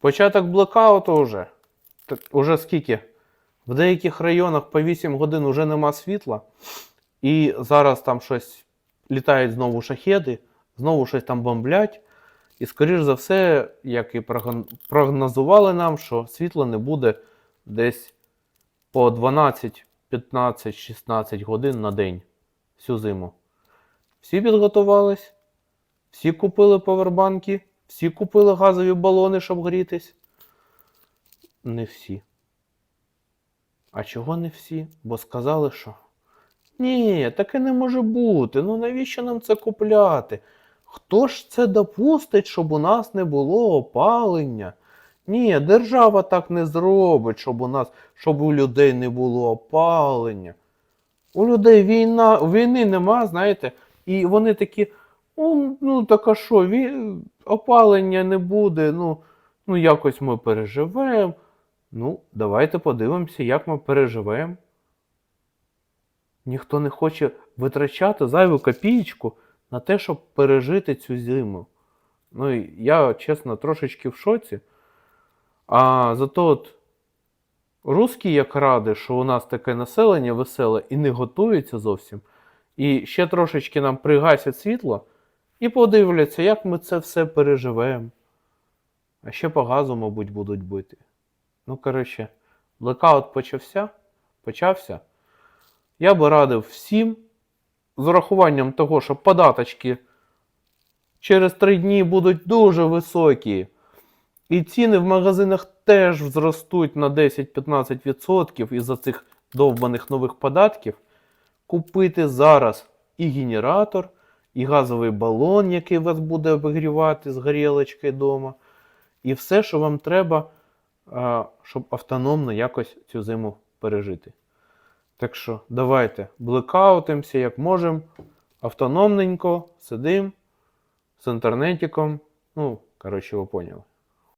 Початок блекауту вже. Уже скільки? В деяких районах по 8 годин вже нема світла. І зараз там щось літають знову шахеди, знову щось там бомблять. І, скоріш за все, як і прогнозували нам, що світла не буде десь по 12, 15, 16 годин на день всю зиму. Всі підготувались, всі купили повербанки, всі купили газові балони, щоб грітись. Не всі. А чого не всі? Бо сказали, що. Ні, таке не може бути. Ну навіщо нам це купляти? Хто ж це допустить, щоб у нас не було опалення? Ні, держава так не зробить, щоб у нас, щоб у людей не було опалення. У людей війна, війни нема, знаєте, і вони такі, «О, ну так а що, ві... опалення не буде, ну, ну якось ми переживемо. Ну, давайте подивимося, як ми переживемо. Ніхто не хоче витрачати зайву копієчку на те, щоб пережити цю зиму. Ну, я, чесно, трошечки в шоці. А зато от русські як ради, що у нас таке населення веселе і не готується зовсім. І ще трошечки нам пригасять світло і подивляться, як ми це все переживемо. А ще по газу, мабуть, будуть бити. Ну, коротше, блекаут почався. Почався. Я би радив всім, з урахуванням того, що податочки через три дні будуть дуже високі. І ціни в магазинах теж зростуть на 10-15% із-за цих довбаних нових податків. Купити зараз і генератор, і газовий балон, який вас буде обігрівати з горілочкою вдома. І все, що вам треба, щоб автономно якось цю зиму пережити. Так що давайте блекаутимося як можемо, автономненько, сидим з інтернетиком. Ну, коротше, ви поняли.